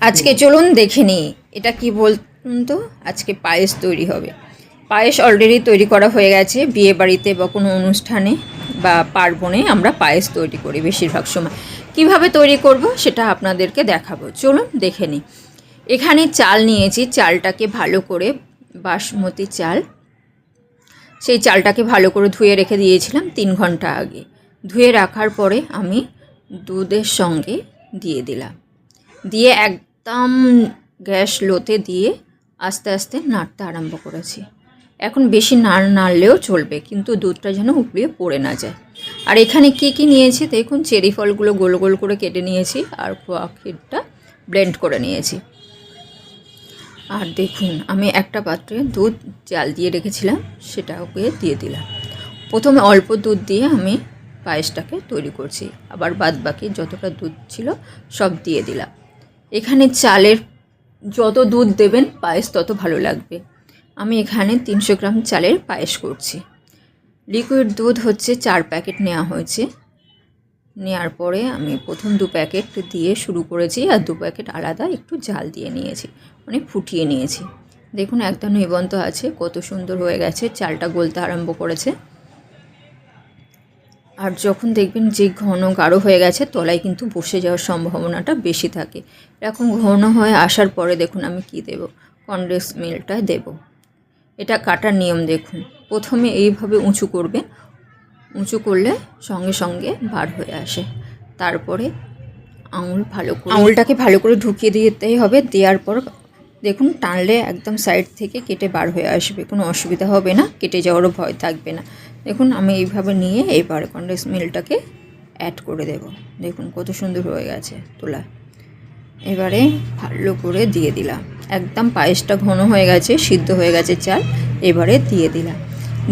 আজকে চলুন দেখে নিই এটা কি বলুন তো? আজকে পায়েস তৈরি হবে। পায়েস অলরেডি তৈরি করা হয়ে গেছে, বিয়ে বাড়িতে বা কোনো অনুষ্ঠানে বা পার্বণে আমরা পায়েস তৈরি করি বেশিরভাগ সময়। কীভাবে তৈরি করব সেটা আপনাদেরকে দেখাবো। চলুন দেখে নিই এখানে চাল নিয়েছি, চালটাকে ভালো করে, বাসমতি চাল। সেই চালটাকে ভালো করে ধুয়ে রেখে দিয়েছিলাম তিন ঘণ্টা আগে। ধুয়ে রাখার পরে আমি দুধের সঙ্গে দিয়ে দিলাম। দিয়ে একদম গ্যাস লোতে দিয়ে আস্তে আস্তে নাড়তে আরম্ভ করেছি। এখন বেশি নাড় নাড়লেও চলবে, কিন্তু দুধটা যেন উপড়িয়ে পড়ে না যায়। আর এখানে কি কি নিয়েছি দেখুন, চেরি ফলগুলো গোল গোল করে কেটে নিয়েছি আর খোয়া ক্ষীরটা ব্লেন্ড করে নিয়েছি। আর দেখুন, আমি একটা পাত্রে দুধ জাল দিয়ে রেখেছিলাম সেটা ওকে দিয়ে দিলাম। প্রথমে অল্প দুধ দিয়ে আমি পায়েসটাকে তৈরি করছি, আবার বাদ বাকি যতটা দুধ ছিল সব দিয়ে দিলাম। এখানে চালের যত দুধ দেবেন পায়েস তত ভালো লাগবে। আমি এখানে তিনশো গ্রাম চালের পায়েস করছি। লিকুইড দুধ হচ্ছে চার প্যাকেট নেওয়া হয়েছে। নেওয়ার পরে আমি প্রথম দু প্যাকেট দিয়ে শুরু করেছি আর দু প্যাকেট আলাদা একটু জাল দিয়ে নিয়েছি মানে ফুটিয়ে নিয়েছি। দেখুন, একদম নিবন্ত আছে, কত সুন্দর হয়ে গেছে, চালটা গলতে আরম্ভ করেছে। আর যখন দেখবেন যে ঘন গাঢ় হয়ে গেছে, তলায় কিন্তু বসে যাওয়ার সম্ভাবনাটা বেশি থাকে। এরকম ঘন হয়ে আসার পরে দেখুন আমি কি দেব? কনডেন্স মিলটা দেব। এটা কাটার নিয়ম দেখুন। প্রথমে এইভাবে উঁচু করবে উঁচু করলে সঙ্গে সঙ্গে বার হয়ে আসে। তারপরে আঙুল ভালো করে আঙুলটাকে ভালো করে ঢুকিয়ে দিতেই হবে। দেওয়ার পর দেখুন টানলে একদম সাইড থেকে কেটে বার হয়ে আসবে। কোনো অসুবিধা হবে না। কেটে যাওয়ারও ভয় থাকবে না। দেখুন, আমি এইভাবে নিয়ে এবার কন্ডেন্স মিল্কটাকে অ্যাড করে দেব। দেখুন, কত সুন্দর হয়ে গেছে তোলা। এবারে ভালো করে দিয়ে দিলাম। একদম পায়েসটা ঘন হয়ে গেছে, সিদ্ধ হয়ে গেছে চাল, এবারে দিয়ে দিলাম।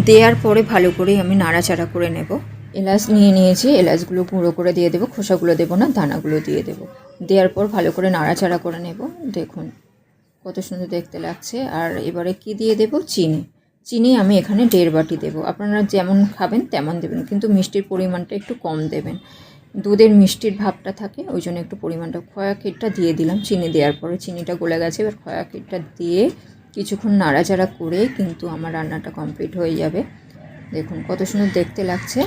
দেওয়ার পরে ভালো করে আমি নাড়াচাড়া করে নেব। এলাচ নিয়ে নিয়েছি, এলাচগুলো গুঁড়ো করে দিয়ে দেবো, খোসাগুলো দেবো না, দানাগুলো দিয়ে দেবো। দেওয়ার পর ভালো করে নাড়াচাড়া করে নেব। দেখুন, কত সুন্দর দেখতে লাগছে। আর এবারে কি দিয়ে দেব? চিনি। চিনি আমি এখানে দেড় বাটি দেবো। আপনারা যেমন খাবেন তেমন দেবেন, কিন্তু মিষ্টির পরিমাণটা একটু কম দেবেন। দুধের মিষ্টির ভাবটা থাকে, ওই জন্য একটু পরিমাণটা। খয়া ক্ষীরটা দিয়ে দিলাম চিনি দেওয়ার পরে। চিনিটা গলে গেছে, এবার খয়া ক্ষীরটা দিয়ে কিছুক্ষণ নাড়াচাড়া করে কিন্তু আমার রান্নাটা কমপ্লিট হয়ে যাবে। দেখুন কত সুন্দর দেখতে লাগছে।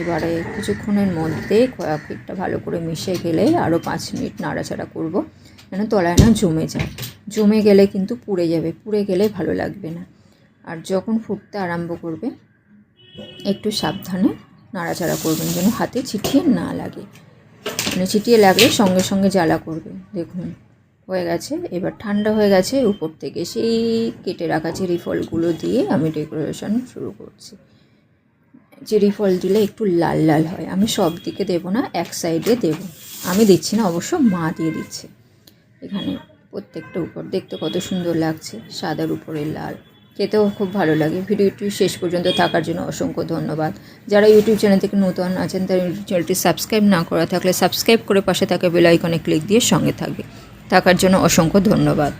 এবারে কিছুক্ষণের মধ্যে খয়া ক্ষীরটা ভালো করে মিশে গেলে আরও পাঁচ মিনিট নাড়াচাড়া করব। যেন তলায় না জমে যায়। জমে গেলে কিন্তু পুড়ে যাবে, পুড়ে গেলে ভালো লাগবে না। আর যখন ফুটতে আরম্ভ করবে, একটু সাবধানে নাড়াচাড়া করবেন যেন হাতে ছিটিয়ে না লাগে। মানে ছিটিয়ে লাগলে সঙ্গে সঙ্গে জ্বালা করবে, দেখুন। হয়ে গেছে, এবার ঠান্ডা হয়ে গেছে উপর থেকে। সেই কেটে রাখা চেরি ফলগুলো দিয়ে আমি ডেকোরেশন শুরু করছি। চেরি ফল দিলে একটু লাল লাল হয়। আমি সব দিকে দেবো না, এক সাইডে দেবো। আমি দিচ্ছি না, অবশ্য মা দিয়ে দিচ্ছে। এখানে প্রত্যেকটা উপর, দেখতে কত সুন্দর লাগছে। সাদার উপরে লাল। খেতেও খুব ভালো লাগে। ভিডিওটি শেষ পর্যন্ত থাকার জন্য অসংখ্য ধন্যবাদ। যারা ইউটিউব চ্যানেল থেকে নতুন আছেন, তারা ইউটিউব চ্যানেলটি সাবস্ক্রাইব না করা থাকলে সাবস্ক্রাইব করে পাশে থাকা বেল আইকনে ক্লিক দিয়ে সঙ্গে থাকবে। থাকার জন্য অসংখ্য ধন্যবাদ।